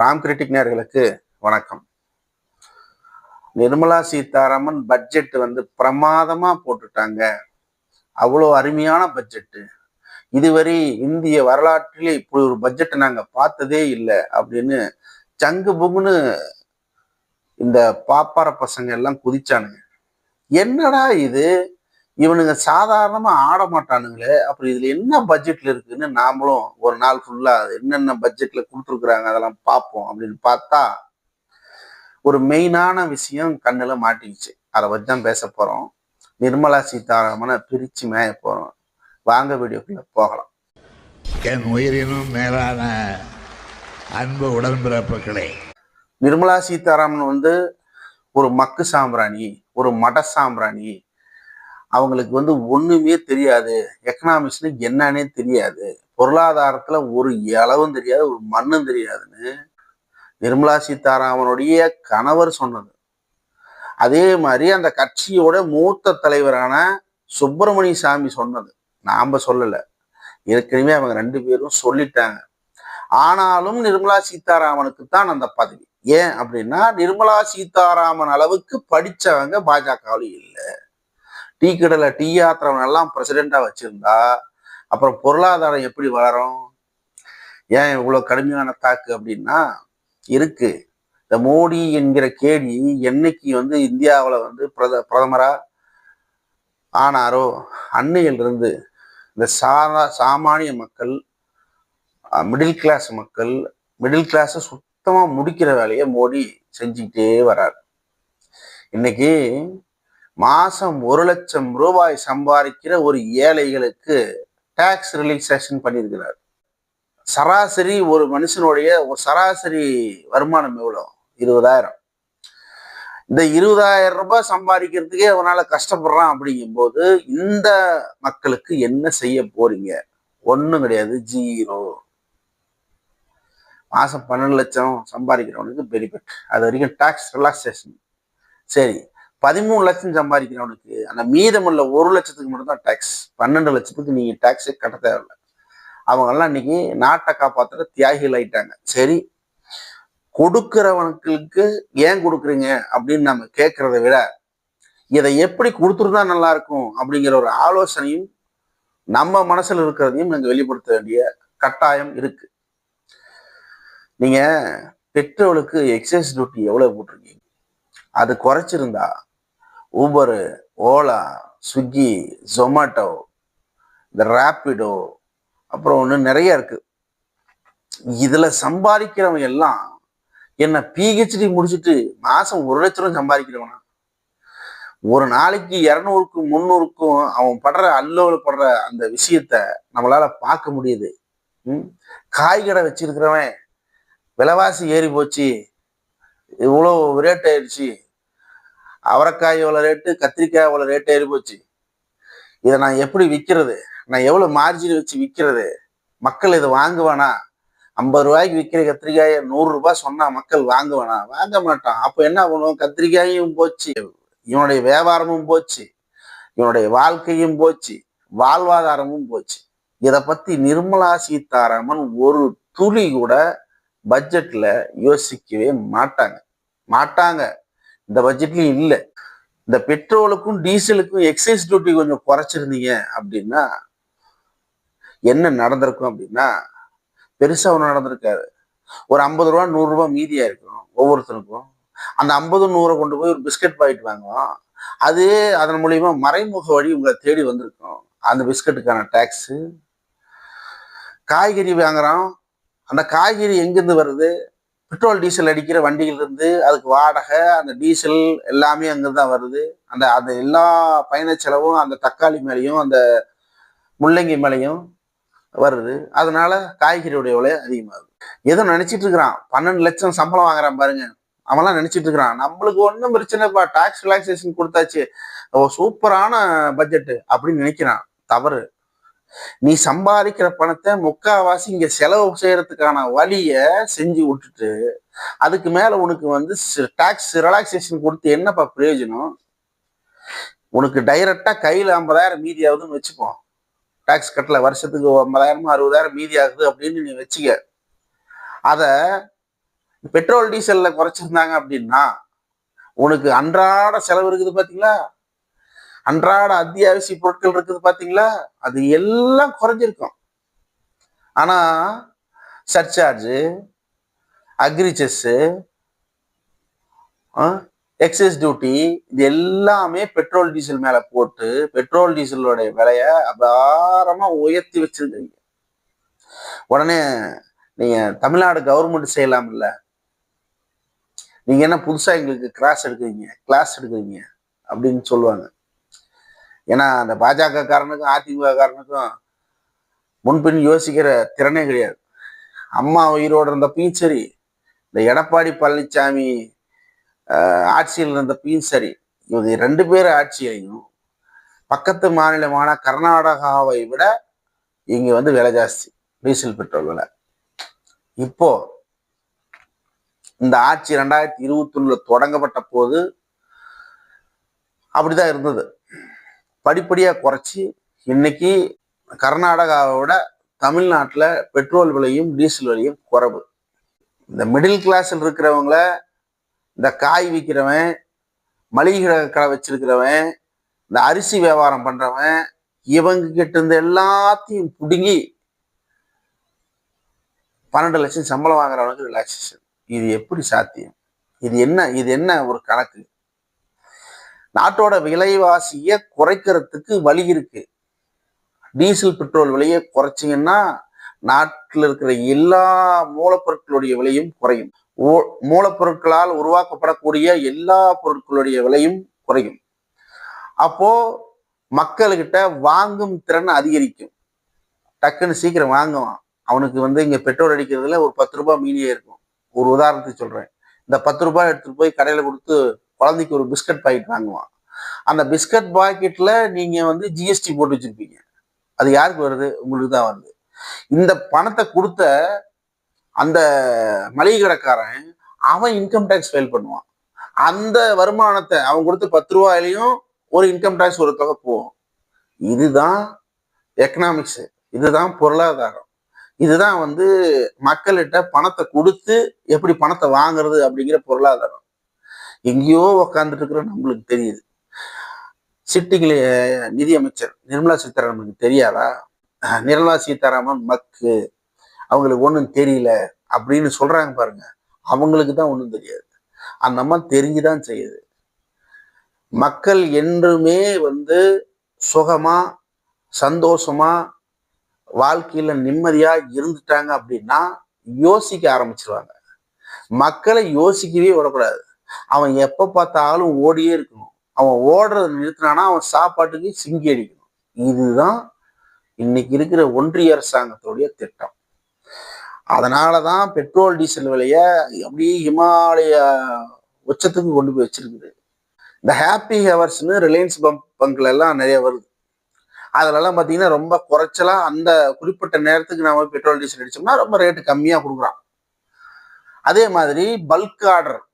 Ram critic நேர்களுக்கு வணக்கம். Nirmala Sitharaman budget வந்து பிரமாதமா போட்டுட்டாங்க. அவ்வளோ அருமையான பட்ஜெட்டு இதுவரை இந்திய வரலாற்றிலே இப்படி ஒரு பட்ஜெட்டை நாங்கள் பார்த்ததே இல்லை அப்படின்னு சங்கு புகுன்னு இந்த பாப்பார பசங்க எல்லாம் குதிச்சானுங்க. என்னடா இது? இவனுங்க சாதாரணமா ஆட மாட்டானுங்களே. அப்புறம் இதுல என்ன பட்ஜெட்ல இருக்குன்னு நாமளும் ஒரு நாள் ஃபுல்லா என்னென்ன பட்ஜெட்ல கொடுத்துருக்குறாங்க அதெல்லாம் பார்ப்போம் அப்படின்னு பார்த்தா ஒரு மெயினான விஷயம் கண்ணுல மாட்டிக்கிச்சு. அதை பற்றி தான் பேச போறோம். நிர்மலா சீதாராமனை பிரிச்சு மேய போறோம். வாங்க வீடியோக்குள்ள போகலாம். என் உயிரினும் மேலான அன்பு உடன்பிறப்புகளே. நிர்மலா சீதாராமன் வந்து ஒரு மக்கு சாம்பிராணி ஒரு மட சாம்பிராணி அவங்களுக்கு வந்து ஒண்ணுமே தெரியாது. எக்கனாமிக்ஸ்னு என்னன்னே தெரியாது. பொருளாதாரத்துல ஒரு அளவும் தெரியாது ஒரு மண்ணும் தெரியாதுன்னு நிர்மலா சீதாராமனுடைய கணவர் சொன்னது. அதே மாதிரி அந்த கட்சியோட மூத்த தலைவரான சுப்பிரமணிய சாமி சொன்னது. நாம சொல்லல. ஏற்கனவே அவங்க ரெண்டு பேரும் சொல்லிட்டாங்க. ஆனாலும் நிர்மலா சீதாராமனுக்கு தான் அந்த பதவி. ஏன் அப்படின்னா நிர்மலா சீதாராமன் அளவுக்கு படிச்சவங்க பாஜகவில் இல்லை. டீ கடலை டீ ஆத்துறவன் எல்லாம் பிரசிடெண்டா வச்சுருந்தா அப்புறம் பொருளாதாரம் எப்படி வளரும்? ஏன் இவ்வளோ கடுமையான தாக்கு அப்படின்னா இருக்கு. இந்த மோடி என்கிற கேடி என்னைக்கு வந்து இந்தியாவில் வந்து பிரத பிரதமராக ஆனாரோ அன்னையிலிருந்து இந்த சாதா சாமானிய மக்கள் மிடில் கிளாஸ் மக்கள் மிடில் கிளாஸை சுத்தமாக முடிக்கிற வேலையை மோடி செஞ்சுக்கிட்டே வரார். இன்னைக்கு மாதம் ஒரு லட்சம் ரூபாய் சம்பாதிக்கிற ஒரு ஏழைகளுக்கு டேக்ஸ் ரிலாக்ஸேஷன் பண்ணியிருக்கிறார். சராசரி ஒரு மனுஷனுடைய ஒரு சராசரி வருமானம் எவ்வளோ? இருபதாயிரம். இந்த இருபதாயிரம் ரூபாய் சம்பாதிக்கிறதுக்கே அவனால் கஷ்டப்படுறான் அப்படிங்கும்போது இந்த மக்களுக்கு என்ன செய்ய போறீங்க? ஒன்றும் கிடையாது ஜீரோ. மாதம் பன்னெண்டு லட்சம் சம்பாதிக்கிறவனுக்கு பெனிஃபிட் அது வரைக்கும் டேக்ஸ் ரிலாக்ஸேஷன் சரி பதிமூணு லட்சம் சம்பாதிக்கிறவனுக்கு அந்த மீதமுள்ள ஒரு லட்சத்துக்கு மட்டும்தான் டேக்ஸ் பன்னெண்டு லட்சத்துக்கு நீங்க டேக்ஸே கட்ட தேவையில்லை. அவங்கெல்லாம் இன்னைக்கு நாட்டை காப்பாத்துற தியாகிகள் ஆயிட்டாங்க. சரி கொடுக்கிறவனுக்கு ஏன் கொடுக்குறீங்க அப்படின்னு நம்ம கேட்கறத விட இதை எப்படி கொடுத்துருந்தா நல்லா இருக்கும் அப்படிங்கிற ஒரு ஆலோசனையும் நம்ம மனசுல இருக்கிறதையும் நாங்கள் வெளிப்படுத்த வேண்டிய கட்டாயம் இருக்கு. நீங்க பெட்ரோலுக்கு எக்ஸைஸ் டியூட்டி எவ்வளவு போட்டிருக்கீங்க? அது குறைச்சிருந்தா ஊபரு ஓலா ஸ்விக்கி ஜொமேட்டோ இந்த ரேப்பிடோ அப்புறம் ஒன்று நிறைய இருக்குது இதில் சம்பாதிக்கிறவங்க எல்லாம் என்ன பிஹெச்டி முடிச்சுட்டு மாதம் ஒரு லட்ச ரூபா சம்பாதிக்கிறவனா? ஒரு நாளைக்கு இரநூறுக்கும் முந்நூறுக்கும் அவன் படுற அல்லோவில் படுற அந்த விஷயத்த நம்மளால பார்க்க முடியுது. ம்? காய்கடை வச்சிருக்கிறவன் விலைவாசி ஏறி போச்சு. இவ்வளோ ரேட் ஆயிடுச்சு. அவரைக்காய் இவ்வளோ ரேட்டு கத்திரிக்காய் இவ்வளோ ரேட் ஏறிப்போச்சு இதை நான் எப்படி விற்கிறது நான் எவ்வளோ மார்ஜின் வச்சு விற்கிறது மக்கள் இதை வாங்குவானா? ஐம்பது ரூபாய்க்கு விற்கிற கத்திரிக்காயை நூறுரூபா சொன்னால் மக்கள் வாங்குவானா? வாங்க மாட்டான். அப்போ என்ன பண்ணுவோம் கத்திரிக்காயும் போச்சு. இவனுடைய வியாபாரமும் போச்சு. இவனுடைய வாழ்க்கையும் போச்சு. வாழ்வாதாரமும் போச்சு. இதை பற்றி நிர்மலா சீதாராமன் ஒரு துளி கூட பட்ஜெட்டில் யோசிக்கவே மாட்டாங்க. மாட்டாங்க. இந்த பட்ஜெட்லையும் இல்லை. இந்த பெட்ரோலுக்கும் டீசலுக்கும் எக்ஸைஸ் டியூட்டி கொஞ்சம் குறைச்சிருந்தீங்க அப்படின்னா என்ன நடந்திருக்கும் அப்படின்னா பெருசாக ஒன்று நடந்திருக்காரு ஒரு ஐம்பது ரூபா நூறுரூவா மீதியாக இருக்கும் ஒவ்வொருத்தருக்கும். அந்த ஐம்பது நூறை கொண்டு போய் ஒரு பிஸ்கட் பாக்கெட் வாங்குவோம். அது அதன் மூலியமா மறைமுக வழி உங்களை தேடி வந்திருக்கும். அந்த பிஸ்கட்டுக்கான டேக்ஸு காய்கறி வாங்குறோம். அந்த காய்கறி எங்கேருந்து வருது? பெட்ரோல் டீசல் அடிக்கிற வண்டியிலிருந்து அதுக்கு வாடகை அந்த டீசல் எல்லாமே அங்கிருந்து தான் வருது. அந்த அந்த எல்லா பயண செலவும் அந்த தக்காளி மேலேயும் அந்த முள்ளங்கி மேலேயும் வருது. அதனால காய்கறியுடைய விலை அதிகமாகுது. ஏதோ நினைச்சிட்டு இருக்கிறான். பன்னெண்டு லட்சம் சம்பளம் வாங்குறான் பாருங்க. அவன்லாம் நினைச்சிட்டு இருக்கிறான். நம்மளுக்கு ஒன்றும் பிரச்சனைப்பா டாக்ஸ் ரிலாக்ஸேஷன் கொடுத்தாச்சு. சூப்பரான பட்ஜெட்டு அப்படின்னு நினைக்கிறான். தவறு. நீ சம்பாதிக்கிற பணத்தை முக்காவாசி இங்க செலவு செய்யறதுக்கான வழிய செஞ்சு விட்டுட்டு அதுக்கு மேல உனக்கு வந்து டாக்ஸ் ரிலாக்ஸேஷன் கொடுத்து என்னப்பா பிரயோஜனம்? உனக்கு டைரக்டா கையில ஐம்பதாயிரம் மீதி ஆகுதுன்னு வச்சுப்போம் டாக்ஸ் கட்டல வருஷத்துக்கு ஐம்பதாயிரமோ அறுபதாயிரம் மீதி ஆகுது அப்படின்னு நீ வச்சுக்க. அத பெட்ரோல் டீசல்ல குறைச்சிருந்தாங்க அப்படின்னா உனக்கு அன்றாட செலவு இருக்குது பாத்தீங்களா? அன்றாட அத்தியாவசிய பொருட்கள் இருக்குது பார்த்தீங்களா அது எல்லாம் குறைஞ்சிருக்கும். ஆனால் சர்சார்ஜு அக்ரிச்சஸ்ஸு எக்ஸஸ் டியூட்டி இது எல்லாமே பெட்ரோல் டீசல் மேலே போட்டு பெட்ரோல் டீசலோட விலையை அபாரமாக உயர்த்தி வச்சிருக்கீங்க. உடனே நீங்கள் தமிழ்நாடு கவர்மெண்ட் செய்யலாம் இல்லை நீங்கள் என்ன புதுசாக எங்களுக்கு கிளாஸ் எடுக்கிறீங்க? கிளாஸ் எடுக்கிறீங்க? அப்படின்னு சொல்லுவாங்க. ஏன்னா அந்த பாஜக காரனுக்கும் அதிமுக காரனுக்கும் முன்பின் யோசிக்கிற திறனே கிடையாது. அம்மா உயிரோடு இருந்தப்பையும் சரி இந்த எடப்பாடி பழனிசாமி ஆட்சியில் இருந்தப்பையும் சரி இவங்க ரெண்டு பேர் ஆட்சியிலையும் பக்கத்து மாநிலமான கர்நாடகாவை விட இங்கே வந்து விலை ஜாஸ்தி டீசல் பெட்ரோல் விலை. இப்போ இந்த ஆட்சி ரெண்டாயிரத்தி இருபத்தி ஒண்ணுல தொடங்கப்பட்ட போது அப்படிதான் இருந்தது. படிப்படியாக குறைச்சி இன்னைக்கு கர்நாடகாவை விட பெட்ரோல் விலையும் டீசல் விலையும் குறைவு. இந்த மிடில் கிளாஸில் இருக்கிறவங்கள இந்த காய் விற்கிறவன் மளிகை கடை வச்சிருக்கிறவன் இந்த அரிசி வியாபாரம் பண்ணுறவன் இவங்க கிட்ட இருந்து எல்லாத்தையும் பிடுங்கி பன்னெண்டு லட்சம் சம்பளம் வாங்குறவனுக்கு ரிலாக்ஸேஷன் இது எப்படி சாத்தியம்? இது என்ன இது என்ன ஒரு கணக்கு? நாட்டோட விலைவாசியை குறைக்கிறதுக்கு வழி இருக்கு. டீசல் பெட்ரோல் விலையை குறைச்சிங்கன்னா நாட்டில் இருக்கிற எல்லா மூலப்பொருட்களுடைய விலையும் குறையும். மூலப்பொருட்களால் உருவாக்கப்படக்கூடிய எல்லா பொருட்களுடைய விலையும் குறையும். அப்போ மக்கள்கிட்ட வாங்கும் திறன் அதிகரிக்கும். டக்குன்னு சீக்கிரம் வாங்குவான். அவனுக்கு வந்து இங்கே பெட்ரோல் அடிக்கிறதுல ஒரு பத்து ரூபாய் மீனியே இருக்கும். ஒரு உதாரணத்துக்கு சொல்கிறேன் இந்த பத்து ரூபாய் எடுத்துகிட்டு போய் கடையில் கொடுத்து குழந்தைக்கு ஒரு பிஸ்கட் பாக்கெட் வாங்குவான். அந்த பிஸ்கட் பாக்கெட்ல நீங்க வந்து ஜிஎஸ்டி போட்டு வச்சிருப்பீங்க. அது யாருக்கு வருது? உங்களுக்கு தான் வருது. இந்த பணத்தை கொடுத்த அந்த மளிகை கடைக்காரன் அவன் இன்கம் டேக்ஸ் ஃபைல் பண்ணுவான். அந்த வருமானத்தை அவன் கொடுத்த பத்து ரூபாயிலையும் ஒரு இன்கம் டேக்ஸ் ஒரு தொகை போகும். இதுதான் எக்கனாமிக்ஸு இதுதான் பொருளாதாரம். இதுதான் வந்து மக்கள்கிட்ட பணத்தை கொடுத்து எப்படி பணத்தை வாங்குறது அப்படிங்கிற பொருளாதாரம். எங்கேயோ உக்காந்துட்டு இருக்கிறோம் நம்மளுக்கு தெரியுது. சிட்டிங்களே நிதியமைச்சர் நிர்மலா சீதாராமனுக்கு தெரியாதா? நிர்மலா சீதாராமன் மக்கு அவங்களுக்கு ஒன்றும் தெரியல அப்படின்னு சொல்றாங்க பாருங்க. அவங்களுக்கு தான் ஒன்றும் தெரியாது. அந்த அம்மா தெரிஞ்சுதான் செய்யுது. மக்கள் என்றுமே வந்து சுகமா சந்தோஷமா வாழ்க்கையில நிம்மதியா இருந்துட்டாங்க அப்படின்னா யோசிக்க ஆரம்பிச்சிருவாங்க. மக்களை யோசிக்கவே விடக்கூடாது. அவன் எப்போ பார்த்தாலும் ஓடியே இருக்கணும். அவன் ஓடுறத நிறுத்தினானா அவன் சாப்பாட்டுக்கு சிங்கி அடிக்கணும். இதுதான் இன்னைக்கு இருக்கிற ஒன்றிய அரசாங்கத்துடைய திட்டம். அதனாலதான் பெட்ரோல் டீசல் விலையை அப்படியே ஹிமாலய உச்சத்துக்கு கொண்டு போய் வச்சிருக்குது. இந்த ஹாப்பி ஹவர்ஸ்னு ரிலையன்ஸ் பம்ப் பங்க்ல எல்லாம் நிறைய வருது. அதிலெல்லாம் பார்த்தீங்கன்னா ரொம்ப குறைச்சலா அந்த குறிப்பிட்ட நேரத்துக்கு நாம பெட்ரோல் டீசல் அடிச்சோம்னா ரொம்ப ரேட்டு கம்மியாக கொடுக்குறான். அதே மாதிரி பல்க் ஆர்டர்.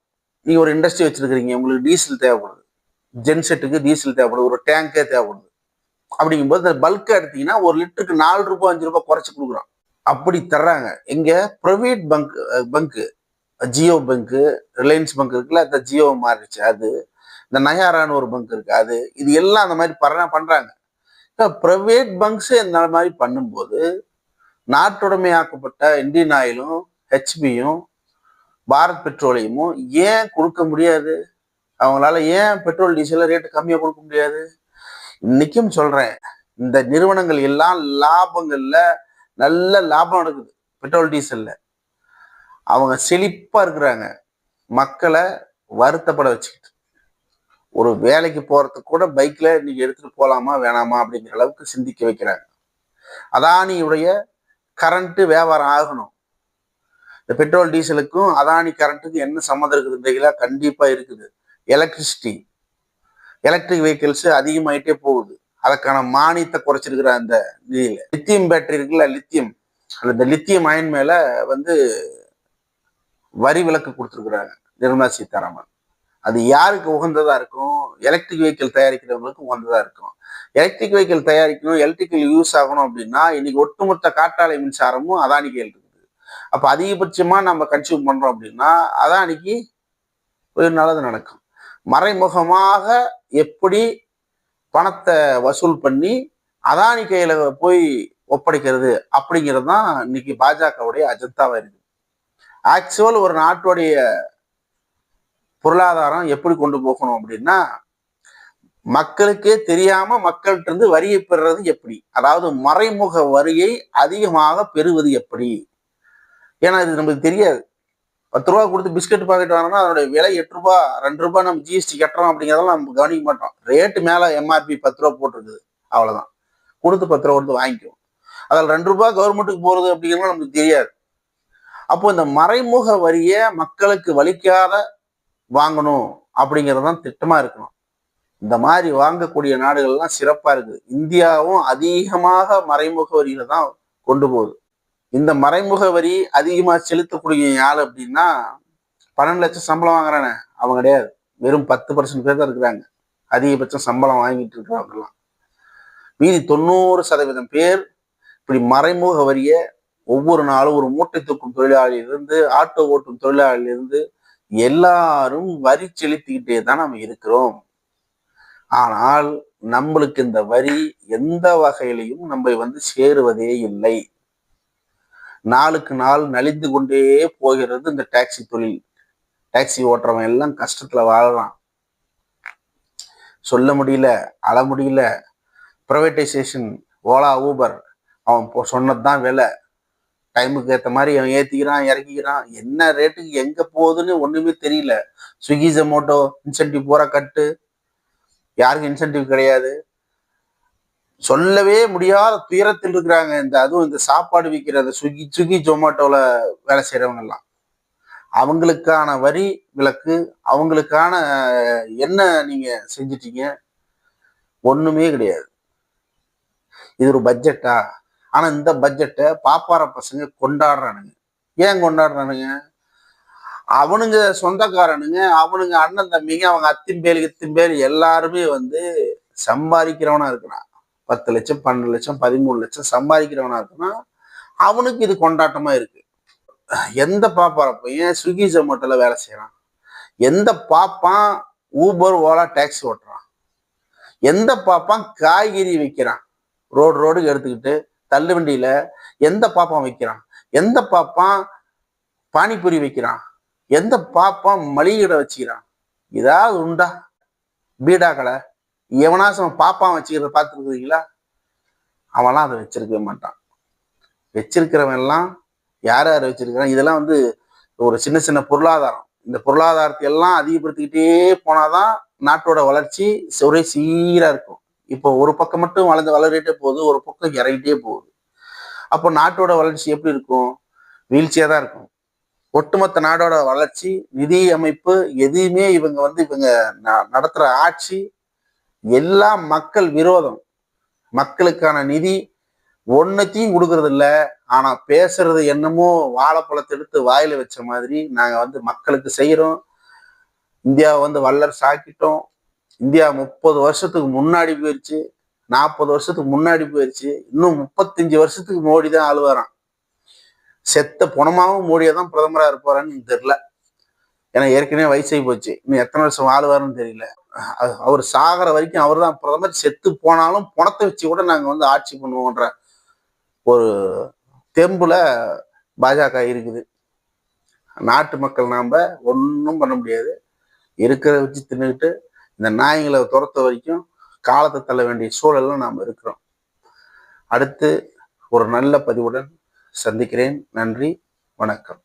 நீங்க ஒரு இண்டஸ்ட்ரி வச்சிருக்கிறீங்க உங்களுக்கு டீசல் தேவைப்படுது. ஜென்செட்டுக்கு டீசல் தேவைப்படுது ஒரு டேங்கே தேவைப்படுது. அப்படிங்கும்போது இந்த பல்க் எடுத்தீங்கன்னா ஒரு லிட்டருக்கு நாலு ரூபாய் அஞ்சு ரூபாய் குறைச்சி கொடுக்குறோம். அப்படி தர்றாங்க. இங்கே private bunk bunk Jio bunk Reliance bunk இருக்குல்ல அந்த ஜியோ மாறிடுச்சு. அது இந்த நயாரான்னு ஒரு பங்க் இருக்கு. அது இது எல்லாம் அந்த மாதிரி பண்ற பண்றாங்க. ப்ரைவேட் பங்க்ஸே இந்த மாதிரி பண்ணும்போது நாட்டுடைமையாக்கப்பட்ட இந்தியன் ஆயிலும் ஹெச்பியும் பாரத் பெட்ரோலியமும் ஏன் கொடுக்க முடியாது? அவங்களால ஏன் பெட்ரோல் டீசல ரேட்டு கம்மியாக கொடுக்க முடியாது? இன்னைக்கும் சொல்றேன் இந்த நிறுவனங்கள் எல்லாம் லாபங்கள்ல நல்ல லாபம் நடக்குது பெட்ரோல் டீசல்ல. அவங்க செழிப்பா இருக்கிறாங்க. மக்களை வருத்தப்பட வச்சுக்கிட்டு. ஒரு வேலைக்கு போறதுக்கு கூட பைக்ல நீங்க எடுத்துட்டு போலாமா வேணாமா அப்படிங்கிற அளவுக்கு சிந்திக்க வைக்கிறாங்க. அதானியுடைய கரண்ட் வியாபாரம் ஆகணும். இந்த பெட்ரோல் டீசலுக்கும் அதானி கரண்ட்டுக்கும் என்ன சம்மந்தம் இருக்குதுன்றீங்களா கண்டிப்பாக இருக்குது. எலக்ட்ரிசிட்டி எலக்ட்ரிக் வெஹிக்கிள்ஸ் அதிகமாயிட்டே போகுது. அதற்கான மானியத்தை குறைச்சிருக்கிற அந்த நிதியில். லித்தியம் பேட்டரி இருக்குல்ல லித்தியம் அந்த லித்தியம் அயன் மேல வந்து வரி விலக்கு கொடுத்துருக்குறாங்க நிர்மலா சீதாராமன். அது யாருக்கு உகந்ததாக இருக்கும்? எலக்ட்ரிக் வெஹிக்கிள் தயாரிக்கிறவங்களுக்கு உகந்ததாக இருக்கும். எலக்ட்ரிக் வெஹிக்கிள் தயாரிக்கணும் எலக்ட்ரிக்கல் யூஸ் ஆகணும் அப்படின்னா இன்னைக்கு ஒட்டுமொத்த காற்றாலை மின்சாரமும் அதானி கையில் அப்ப அதிகபட்சமா நம்ம கன்சியூம் பண்றோம் அப்படின்னா அதானிக்கு ஒரு நல்லது நடக்கும். மறைமுகமாக எப்படி பணத்தை வசூல் பண்ணி அதானி கையில் போய் ஒப்படைக்கிறது அப்படிங்கிறது தான் இன்னைக்கு பாஜகவுடைய அஜந்தாவாக இருக்குது. ஆக்சுவல் ஒரு நாட்டுடைய பொருளாதாரம் எப்படி கொண்டு போகணும் அப்படின்னா மக்களுக்கே தெரியாம மக்கள்கிட்ட இருந்து வரியை பெறுறது எப்படி? அதாவது மறைமுக வரியை அதிகமாக பெறுவது எப்படி? ஏன்னா இது நமக்கு தெரியாது. பத்து ரூபா கொடுத்து பிஸ்கட் பாக்கெட் வாங்கினா அதனுடைய விலை எட்டு ரூபா ரெண்டு ரூபாய் நம்ம ஜிஎஸ்டி கட்டுறோம் அப்படிங்கிறதெல்லாம் நம்ம கவனிக்க மாட்டோம். ரேட்டு மேலே எம்ஆர்பி பத்து ரூபா போட்டிருக்குது. அவ்வளோதான் கொடுத்து பத்து ரூபா கொடுத்து வாங்கிக்குவோம். அதில் ரெண்டு ரூபா கவர்மெண்ட்டுக்கு போகிறது அப்படிங்கிறது நமக்கு தெரியாது. அப்போ இந்த மறைமுக வரியை மக்களுக்கு வலிக்காத வாங்கணும் அப்படிங்கிறது தான் திட்டமாக இருக்கணும். இந்த மாதிரி வாங்கக்கூடிய நாடுகள்லாம் சிறப்பாக இருக்குது. இந்தியாவும் அதிகமாக மறைமுக வரியில தான் கொண்டு போகுது. இந்த மறைமுக வரி அதிகமா செலுத்தக்கூடிய யார் அப்படின்னா பன்னெண்டு லட்சம் சம்பளம் வாங்குறானே. அவன் கிடையாது. வெறும் பத்து பர்சன்ட் பேர் தான் இருக்கிறாங்க. அதிகபட்சம் சம்பளம் வாங்கிட்டு இருக்கிறவங்கலாம். மீதி தொண்ணூறு சதவீதம் பேர் இப்படி மறைமுக வரியை ஒவ்வொரு நாளும் ஒரு மூட்டை தூக்கும் தொழிலாளியிலிருந்து ஆட்டோ ஓட்டும் தொழிலாளியிலிருந்து எல்லாரும் வரி செலுத்திக்கிட்டே தான் நம்ம இருக்கிறோம். ஆனால் நம்மளுக்கு இந்த வரி எந்த வகையிலையும் நம்ம வந்து சேருவதே இல்லை. நாளுக்கு நாள் நலிந்து கொண்டே போகிறது இந்த டாக்ஸி தொழில். டாக்ஸி ஓட்டுறவன் எல்லாம் கஷ்டத்துல வாழறான். சொல்ல முடியல அழ முடியல. ப்ரைவேட்டைசேஷன் ஓலா ஊபர் அவன் சொன்னதுதான் விலை. டைமுக்கு ஏற்ற மாதிரி அவன் ஏற்றிக்கிறான் இறக்கிக்கிறான். என்ன ரேட்டுக்கு எங்க போகுதுன்னு ஒண்ணுமே தெரியல. ஸ்விக்கி ஜொமோட்டோ இன்சென்டிவ் பூரா கட்டு. யாருக்கும் இன்சென்டிவ் கிடையாது. சொல்லவே முடியாத துயரத்தில் இருக்கிறாங்க. இந்த அதுவும் இந்த சாப்பாடு விற்கிற அந்த ஸ்விக்கி ஸ்விக்கி ஜொமேட்டோவில் வேலை செய்கிறவங்கெல்லாம் அவங்களுக்கான வரி விலக்கு அவங்களுக்கான என்ன நீங்கள் செஞ்சிட்டீங்க? ஒன்றுமே கிடையாது. இது ஒரு பட்ஜெட்டா? ஆனால் இந்த பட்ஜெட்டை பாப்பார பசங்க கொண்டாடுறானுங்க. ஏன் கொண்டாடுறானுங்க? அவனுங்க சொந்தக்காரனுங்க அவனுங்க அண்ணன் தம்பிங்க அவங்க அத்திம்பேல் இத்திம்பேல் எல்லாருமே வந்து சம்பாதிக்கிறவனா இருக்கிறான். பத்து லட்சம் பன்னெண்டு லட்சம் பதிமூணு லட்சம் சம்பாதிக்கிறவனா இருக்குன்னா அவனுக்கு இது கொண்டாட்டமா இருக்கு. எந்த பாப்பார ஸ்விக்கி ஜொமேட்டோல வேலை செய்யறான்? எந்த பாப்பான் ஊபர் ஓலா டாக்ஸி ஓட்டுறான்? எந்த பாப்பான் காய்கறி விற்கிறான் ரோடு ரோடுக்கு எடுத்துக்கிட்டு தள்ளு வண்டியில எந்த பாப்பான் விற்கிறான் எந்த பாப்பான் பானிபூரி வைக்கிறான்? எந்த பாப்பான் மளிகை கடை வச்சுக்கிறான்? ஏதாவது உண்டா? பீடா கடை? எவனாசம் பாப்பான் வச்சுக்கிறத பார்த்துருக்குறீங்களா? அவன்லாம் அதை வச்சிருக்கவே மாட்டான். வச்சிருக்கிறவன் எல்லாம் யார் யார் வச்சிருக்கிறான்? இதெல்லாம் வந்து ஒரு சின்ன சின்ன பொருளாதாரம். இந்த பொருளாதாரத்தை எல்லாம் அதிகப்படுத்திக்கிட்டே போனாதான் நாட்டோட வளர்ச்சி ஒரே சீராக இருக்கும். இப்போ ஒரு பக்கம் மட்டும் வளர்ந்து வளரிட்டே போகுது ஒரு பக்கம் இறங்கிட்டே போகுது. அப்போ நாட்டோட வளர்ச்சி எப்படி இருக்கும்? வீழ்ச்சியாக தான் இருக்கும். ஒட்டுமொத்த நாடோட வளர்ச்சி நிதி அமைப்பு எதையுமே இவங்க வந்து இவங்க ந- ஆட்சி எல்லாம் மக்கள் விரோதம். மக்களுக்கான நிதி ஒன்னத்தையும் கொடுக்கறது இல்ல ஆனா பேசுறது என்னமோ வாழைப்பழத்தை எடுத்து வாயில வச்ச மாதிரி நாங்க வந்து மக்களுக்கு செய்யறோம். இந்தியாவை வந்து வல்லரசு ஆக்கிட்டோம் இந்தியா முப்பது வருஷத்துக்கு முன்னாடி போயிடுச்சு நாற்பது வருஷத்துக்கு முன்னாடி போயிடுச்சு இன்னும் முப்பத்தஞ்சு வருஷத்துக்கு மோடி தான் ஆளுவாராம். செத்த புணமாகவும் மோடியை தான் பிரதமராக இருப்பாரான்னு எனக்கு தெரியல. ஏன்னா ஏற்கனவே வயசாகி போச்சு. இன்னும் எத்தனை வருஷம் ஆளுவாருன்னு தெரியல. அவர் சாகிற வரைக்கும் அவர் தான் பிரதமர். செத்து போனாலும் பணத்தை வச்சு கூட நாங்கள் வந்து ஆட்சி பண்ணுவோன்ற ஒரு தெம்புல பாஜக இருக்குது. நாட்டு மக்கள் நாம் ஒன்றும் பண்ண முடியாது. இருக்கிறத வச்சு தின்னுக்கிட்டு இந்த நாய்களை துரத்த வரைக்கும் காலத்தை தள்ள வேண்டிய சூழலில் நாம் இருக்கிறோம். அடுத்து ஒரு நல்ல பதிவுடன் சந்திக்கிறேன். நன்றி வணக்கம்.